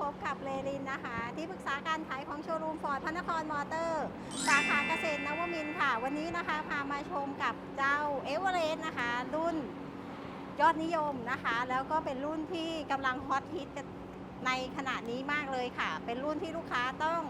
พบกับเลรินนะคะ ที่ปรึกษาการขายของโชว์รูมฟอร์ดพระนครมอเตอร์ สาขาเกษตรนวมินทร์ค่ะ วันนี้นะคะพามาชมกับเจ้าเอเวอเรสต์นะคะ รุ่นยอดนิยมนะคะ แล้วก็เป็นรุ่นที่กำลังฮอตฮิตในขณะนี้มากเลยค่ะ เป็นรุ่นที่ลูกค้าต้อง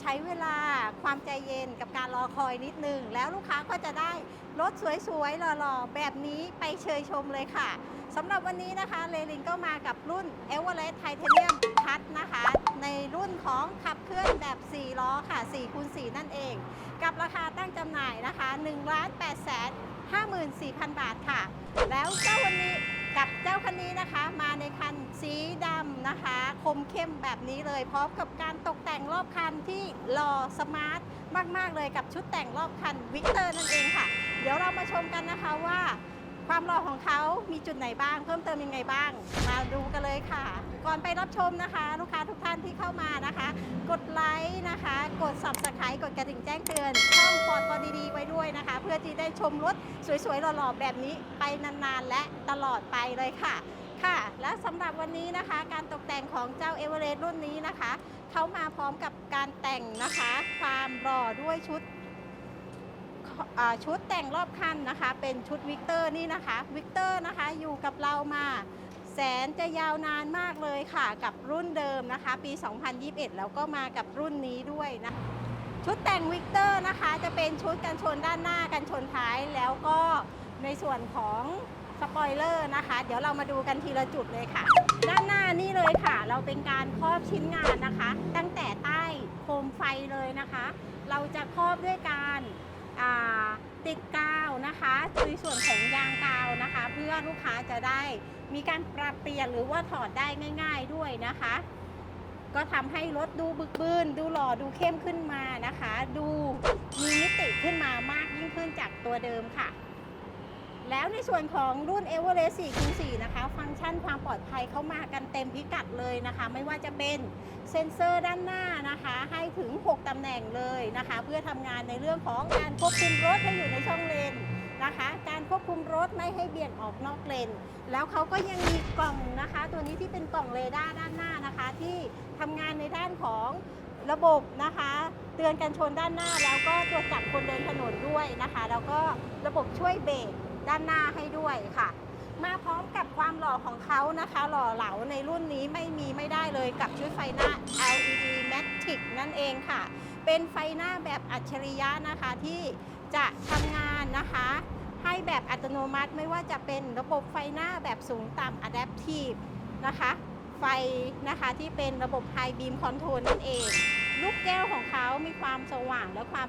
ใช้เวลาความใจเย็นกับการรอคอยนิดนึง แล้วลูกค้าก็จะได้รถสวยๆหล่อๆ แบบนี้ไปเชยชมเลยค่ะสำหรับวันนี้นะคะเลลินก็มากับรุ่น e v e r e s t Titanium Plus นะคะ ในรุ่นของขับเคลื่อนแบบ 4 ล้อค่ะ4คูณ4นั่นเอง กับราคาตั้งจำหน่ายนะคะ 1 8 5 4 0 0 0 บาทค่ะ แล้วเจ้าวันนี้ กับเจ้าคันนี้นะคะ มาในคันสีดำนะคะ คมเข้มแบบนี้เลย พร้อมกับการตกแต่งรอบคันที่หล่อสมาร์ทมาก ๆ เลยกับชุดแต่งรอบคันวิกเตอร์นั่นเองค่ะ เดี๋ยวเรามาชมกันนะคะว่า ความหล่อของเขามีจุดไหนบ้าง เพิ่มเติมยังไงบ้าง มาดูกันเลยค่ะ ก่อนไปรับชมนะคะ ลูกค้าทุกท่านที่เข้ามานะคะ กดไลค์นะคะ กด subscribe กดกระดิ่งแจ้งเตือนช่องปอดปอดีๆไว้ด้วยนะคะ เพื่อที่ได้ชมรถ สวยๆหล่อๆแบบนี้ไปนานๆ และตลอดไปเลยค่ะ ค่ะ และสำหรับวันนี้นะคะ การตกแต่งของเจ้าเอเวอเรสต์รุ่นนี้นะคะ เขามาพร้อมกับการแต่งนะคะ ความหล่อด้วยชุดชุดแต่งรอบคันนะคะ เป็นชุดวิกเตอร์นี่นะคะวิกเตอร์นะคะอยู่กับเรามาแสนจะยาวนานมากเลยค่ะ กับรุ่นเดิมนะคะ ปี 2021 แล้วก็มากับรุ่นนี้ด้วยนะ ชุดแต่งวิกเตอร์นะคะ จะเป็นชุดกันชนด้านหน้ากันชนท้ายแล้วก็ในส่วนของสปอยเลอร์นะคะ เดี๋ยวเรามาดูกันทีละจุดเลยค่ะ ด้านหน้านี่เลยค่ะ เราเป็นการครอบชิ้นงานนะคะ ตั้งแต่ใต้โคมไฟเลยนะคะ เราจะครอบด้วยการติดกาวนะคะในส่วนของยางกาวนะคะ เพื่อลูกค้าจะได้มีการปรับเปลี่ยนหรือว่าถอดได้ง่าย ๆด้วยนะคะ ก็ทำให้รถดูบึกบืนดูหล่อดูเข้มขึ้นมานะคะ ดูมีมิติขึ้นมามากยิ่งขึ้นจากตัวเดิมค่ะ แล้วในส่วนของรุ่น e v e r e s t 4 x 4นะคะ ฟังก์ชันความปลอดภัยเข้ามากันเต็มพิกัดเลยนะคะ ไม่ว่าจะเป็นเซ็นเซอร์ด้านหน้านะคะ ให้ถึง 6ตำแหน่งเลยนะคะ เพื่อทำงานในเรื่องของการควบคุมรถให้อยู่ในช่องเลน นะคะ การควบคุมรถไม่ให้เบี่ยงออกนอกเลน แล้วเขาก็ยังมีกล่องนะคะ ตัวนี้ที่เป็นกล่องเรดาร์ด้านหน้านะคะ ที่ทำงานในด้านของระบบนะคะ เตือนกันชนด้านหน้า แล้วก็ตรวจจับคนเดินถนนด้วยนะคะ แล้วก็ระบบช่วยเบรกด้านหน้าให้ด้วยค่ะ มาพร้อมกับความหล่อของเขานะคะ หล่อเหลาในรุ่นนี้ไม่มีไม่ได้เลยกับชุดไฟหน้า LED Matic นั่นเองค่ะ เป็นไฟหน้าแบบอัจฉริยะนะคะที่ จะทำงานนะคะ ให้แบบอัตโนมัติไม่ว่าจะเป็นระบบไฟหน้าแบบสูงต่ำ Adaptive นะคะ ไฟนะคะที่เป็นระบบ High Beam Control นั่นเอง ลูกแก้วของเขามีความสว่างและความ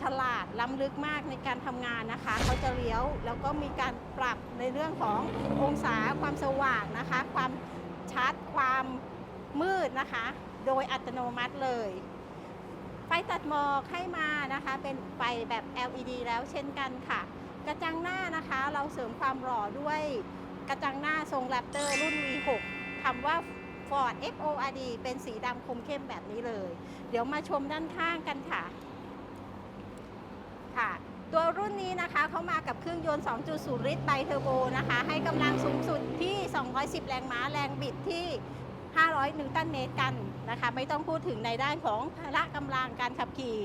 ฉลาดล้ำลึกมากในการทำงานนะคะ เขาจะเลี้ยวแล้วก็มีการปรับในเรื่องขององศาความสว่างนะคะ ความชัดความมืดนะคะ โดยอัตโนมัติเลย ไฟตัดหมอกให้มานะคะ เป็นไฟแบบ LED แล้วเช่นกันค่ะ กระจังหน้านะคะเราเสริมความหล่อด้วยกระจังหน้าทรงแรปเตอร์รุ่น V6 คำว่า Ford FORD เป็นสีดำคมเข้มแบบนี้เลย เดี๋ยวมาชมด้านข้างกันค่ะ ค่ะ ตัวรุ่นนี้นะคะเขามากับเครื่องยนต์ 2.0 ลิตรไบเทอร์โบนะคะ ให้กำลังสูงสุดที่ 210 แรงม้าแรงบิดที่ 500 นิวตันเมตรกันนะคะ ไม่ต้องพูดถึงในด้านของพละกำลังการขับขี่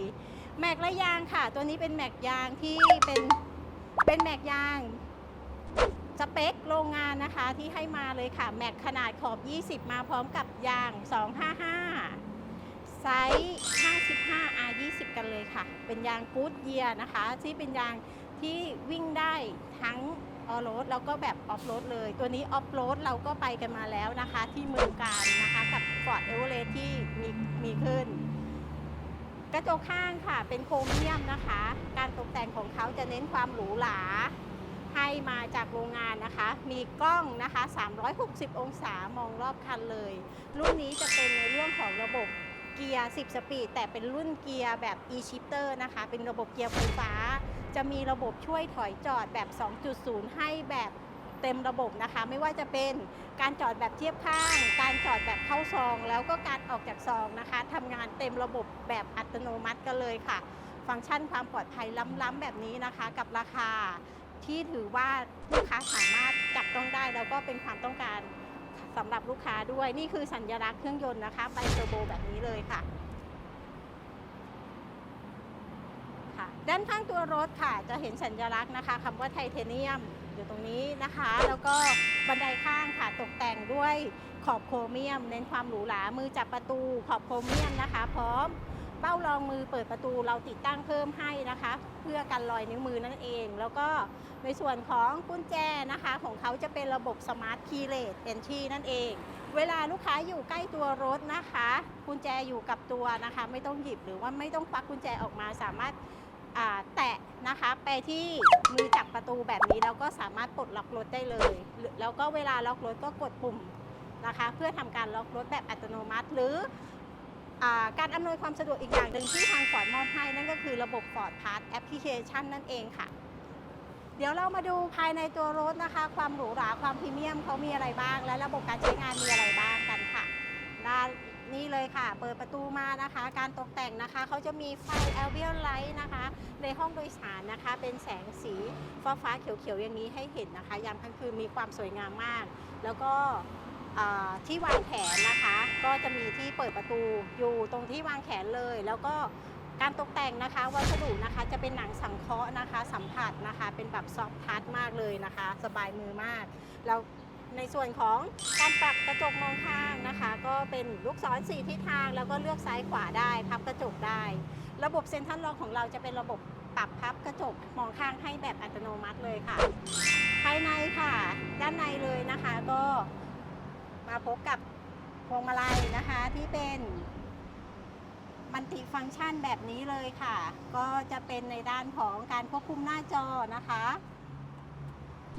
แม็กและยางค่ะ ตัวนี้เป็นแม็กยางที่เป็นเป็นแม็กยางสเปคโรงงานนะคะที่ให้มาเลยค่ะ แม็กขนาดขอบ 20 มาพร้อมกับยาง 255 ไซส์ 55 R 20กันเลยค่ะ เป็นยางกู๊ดเยียนะคะ ที่เป็นยางที่วิ่งได้ทั้ง ออโรดแล้วก็แบบออฟโรดเลย ตัวนี้ออฟโรดเราก็ไปกันมาแล้วนะคะ ที่เมืองการนะคะกับ Ford e v e r e s t ที่มีมีขึ้น กระจกข้างค่ะเป็นโครเมียมนะคะ การตกแต่งของเขาจะเน้นความหรูหราให้มาจากโรงงานนะคะ มีกล้องนะคะ 360 องศามองรอบคันเลย รุ่นนี้จะเป็นในเรื่องของระบบเกียร์ 10 สปีด แต่เป็นรุ่นเกียร์แบบ e-shifter นะคะ เป็นระบบเกียร์ไฟฟ้า จะมีระบบช่วยถอยจอดแบบ 2.0 ให้แบบเต็มระบบนะคะ ไม่ว่าจะเป็นการจอดแบบเทียบข้าง การจอดแบบเข้าซอง แล้วก็การออกจากซองนะคะทำงานเต็มระบบแบบอัตโนมัติกันเลยค่ะ ฟังก์ชันความปลอดภัยล้ำๆแบบนี้นะคะ กับราคาที่ถือว่าลูกค้าสามารถจับต้องได้แล้วก็เป็นความต้องการสำหรับลูกค้าด้วยนี่คือสัญลักษณ์เครื่องยนต์นะคะไบเทอร์โบแบบนี้เลยค่ะค่ะ ด้านข้างตัวรถค่ะ จะเห็นสัญลักษณ์นะคะคำว่าไทเทเนียมอยู่ตรงนี้นะคะ แล้วก็บันไดข้างค่ะตกแต่งด้วยขอบโครเมียม เน้นความหรูหรามือจับประตูขอบโครเมียมนะคะ พร้อมเป้ารองมือเปิดประตูเราติดตั้งเพิ่มให้นะคะ เพื่อกันรอยนิ้วมือนั่นเอง แล้วก็ในส่วนของกุญแจนะคะ ของเขาจะเป็นระบบสมาร์ทคีย์เลสเอนทีนั่นเอง เวลาลูกค้าอยู่ใกล้ตัวรถนะคะ กุญแจอยู่กับตัวนะคะ ไม่ต้องหยิบหรือว่าไม่ต้องควักกุญแจออกมาสามารถ แตะนะคะไปที่มือจับประตูแบบนี้แล้วก็สามารถปลดล็อกรถได้เลย แล้วก็เวลาล็อกรถก็กดปุ่มนะคะ เพื่อทำการล็อกรถแบบอัตโนมัติ หรืออการอำนวยความสะดวกอีกอย่างหนึ่งที่ทางฟอร์ดมอบให้นั่นก็คือระบบ Ford Pass Application นั่นเองค่ะ เดี๋ยวเรามาดูภายในตัวรถนะคะ ความหรูหราความพรีเมียมเขามีอะไรบ้าง และระบบการใช้งานมีอะไรบ้างกันค่ะด้าน นี้เลยค่ะ เปิดประตูมานะคะ การตกแต่งนะคะเขาจะมีไฟ a l b i o n Light นะคะ ในห้องโดยสารนะคะ เป็นแสงสีฟ้าฟ้าๆเขียวๆอย่างนี้ให้เห็นนะคะ ยามค่ำคืนมีความสวยงามมาก แล้วก็ที่วางแขนนะคะ ก็จะมีที่เปิดประตูอยู่ตรงที่วางแขนเลย แล้วก็การตกแต่งนะคะวัสดุนะคะจะเป็นหนังสังเคราะห์นะคะ สัมผัสนะคะ เป็นแบบซอฟท์ทัชมากเลยนะคะ สบายมือมากแล้ว ในส่วนของการปรับกระจกมองข้างนะคะ ก็เป็นลูกศรสี่ทิศทาง แล้วก็เลือกซ้ายขวาได้ พับกระจกได้ ระบบเซ็นทรัลล็อกของเราจะเป็นระบบปรับพับกระจกมองข้างให้แบบอัตโนมัติเลยค่ะ ภายในค่ะ ด้านในเลยนะคะก็มาพบกับพวงมาลัยนะคะที่เป็นมัลติฟังก์ชันแบบนี้เลยค่ะ ก็จะเป็นในด้านของการควบคุมหน้าจอนะคะ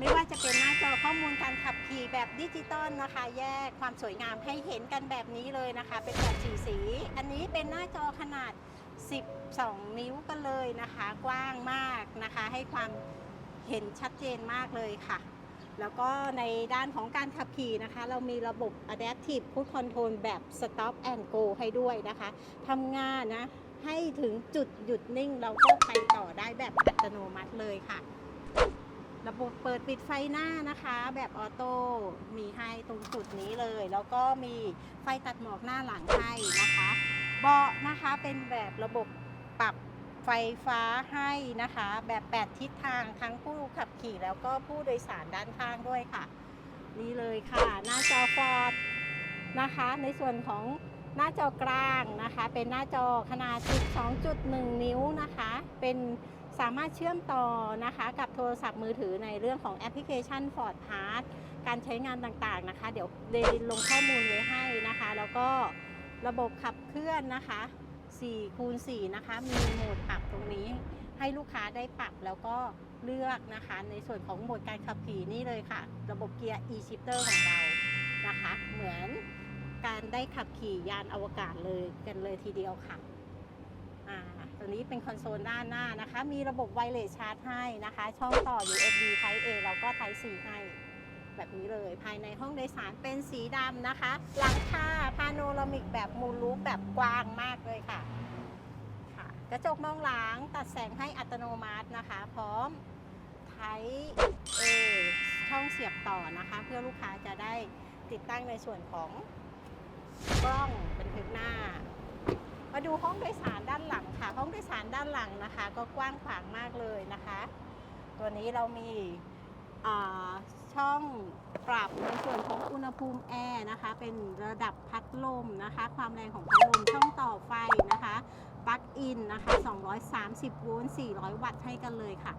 ไม่ว่าจะเป็นหน้าจอข้อมูลการขับขี่แบบดิจิตอลนะคะ แยกความสวยงามให้เห็นกันแบบนี้เลยนะคะ เป็นแบบสีสี อันนี้เป็นหน้าจอขนาด 12 นิ้วกันเลยนะคะ กว้างมากนะคะ ให้ความเห็นชัดเจนมากเลยค่ะ แล้วก็ในด้านของการขับขี่นะคะ เรามีระบบ Adaptive Cruise Control แบบ Stop and Go ให้ด้วยนะคะทำงานนะให้ถึงจุดหยุดนิ่งเราก็ไปต่อได้แบบอัตโนมัติเลยค่ะ ระบบเปิดปิดไฟหน้านะคะ แบบออโต้มีให้ตรงจุดนี้เลย แล้วก็มีไฟตัดหมอกหน้าหลังให้นะคะ เบาะนะคะเป็นแบบระบบปรับไฟฟ้าให้นะคะ แบบ 8 ทิศทางทั้งผู้ขับขี่แล้วก็ผู้โดยสารด้านข้างด้วยค่ะ นี่เลยค่ะ หน้าจอฟอร์ดนะคะ ในส่วนของหน้าจอกลางนะคะ เป็นหน้าจอขนาด 12.1 นิ้วนะคะ เป็น สามารถเชื่อมต่อนะคะกับโทรศัพท์มือถือในเรื่องของแอปพลิเคชัน Ford Pass การใช้งานต่างๆนะคะ เดี๋ยวเดลินลงข้อมูลไว้ให้นะคะ แล้วก็ระบบขับเคลื่อนนะคะ4คูณ4นะคะ มีโหมดปรับตรงนี้ ให้ลูกค้าได้ปรับแล้วก็เลือกนะคะ ในส่วนของโหมดการขับขี่นี่เลยค่ะ ระบบเกียร์ e-shifter ของเรานะคะ เหมือนการได้ขับขี่ยานอวกาศเลยกันเลยทีเดียวค่ะ ตัวนี้เป็นคอนโซลด้านหน้านะคะ มีระบบไวเลสชาร์จให้นะคะ ช่องต่อ USB Type A แล้วก็ Type C ให้ แบบนี้เลย ภายในห้องโดยสารเป็นสีดำนะคะ หลังคาพาโนรามิกแบบมูลลูปแบบกว้างมากเลยค่ะค่ะ กระจกมองหลังตัดแสงให้อัตโนมัตินะคะ พร้อม Type A ช่องเสียบต่อนะคะ เพื่อลูกค้าจะได้ติดตั้งในส่วนของกล้องบันทึกหน้า มาดูห้องโดยสารด้านหลังค่ะ ห้องโดยสารด้านหลังนะคะ ก็กว้างขวางมากเลยนะคะ ตัวนี้เรามีช่องปรับในส่วนของอุณหภูมิแอร์นะคะ เป็นระดับพัดลมนะคะ ความแรงของพัดลมช่องต่อไฟนะคะปลั๊กอินนะคะ 230 โวลต์ 400 วัตต์ให้กันเลยค่ะ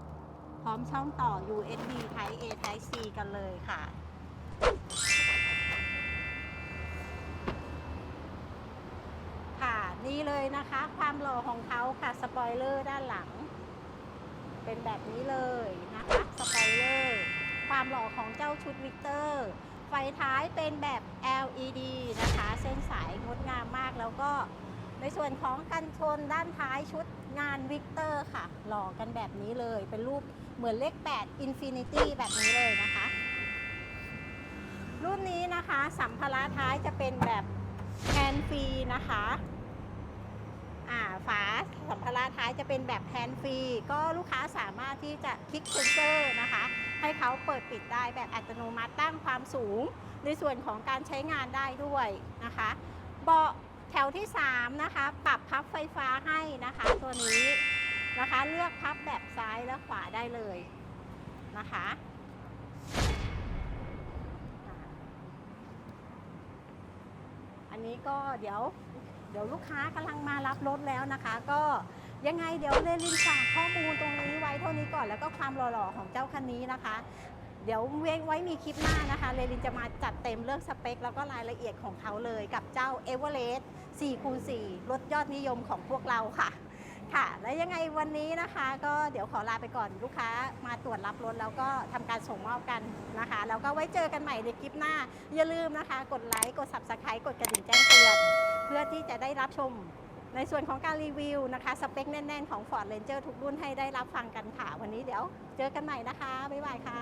พร้อมช่องต่อ USB Type A Type C กันเลยค่ะ นี่เลยนะคะ ความหล่อของเขาค่ะสปอยเลอร์ด้านหลัง เป็นแบบนี้เลยนะคะ สปอยเลอร์ความหล่อของเจ้าชุดวิกเตอร์ ไฟท้ายเป็นแบบ LED นะคะ เส้นสายงดงามมากแล้วก็ในส่วนของกันชนด้านท้ายชุดงานวิกเตอร์ค่ะ หล่อกันแบบนี้เลย เป็นรูปเหมือนเลข 8 Infinity แบบนี้เลยนะคะ รุ่นนี้นะคะ สัมภาระท้ายจะเป็นแบบแฮนด์ฟรีนะคะ ฝาสัมภาระท้ายจะเป็นแบบแฮนด์ฟรี ก็ลูกค้าสามารถที่จะคลิกเซนเซอร์นะคะ ให้เขาเปิดปิดได้แบบอัตโนมัติตั้งความสูง ในส่วนของการใช้งานได้ด้วยนะคะเบาะแถวที่ 3 นะคะ ปรับพับไฟฟ้าให้นะคะ ตัวนี้นะคะเลือกพับแบบซ้ายและขวาได้เลยนะคะอันนี้ก็เดี๋ยว เดี๋ยวลูกค้ากำลังมารับรถแล้วนะคะ ก็ยังไงเดี๋ยวเรลินฝากข้อมูลตรงนี้ไว้เท่านี้ก่อน แล้วก็ความหล่อๆของเจ้าคันนี้นะคะ เดี๋ยวเว้ไว้มีคลิปหน้านะคะเรลินจะมาจัดเต็มเรื่องสเปค แล้วก็รายละเอียดของเขาเลยกับเจ้า e v e r e s t 4คูณ4รถยอดนิยมของพวกเราค่ะ ค่ะ แล้วยังไงวันนี้นะคะ ก็เดี๋ยวขอลาไปก่อนลูกค้ามาตรวจรับรถแล้วก็ทำการส่งมอบกันนะคะ แล้วก็ไว้เจอกันใหม่ในคลิปหน้า อย่าลืมนะคะ กดไลค์กด subscribe กดกระดิ่งแจ้งเตือน พื่อที่จะได้รับชมในส่วนของการรีวิวนะคะ สเปคแน่น ๆ ของ Ford Ranger ทุกรุ่นให้ได้รับฟังกันค่ะ วันนี้เดี๋ยวเจอกันใหม่นะคะ บ๊ายบายค่ะ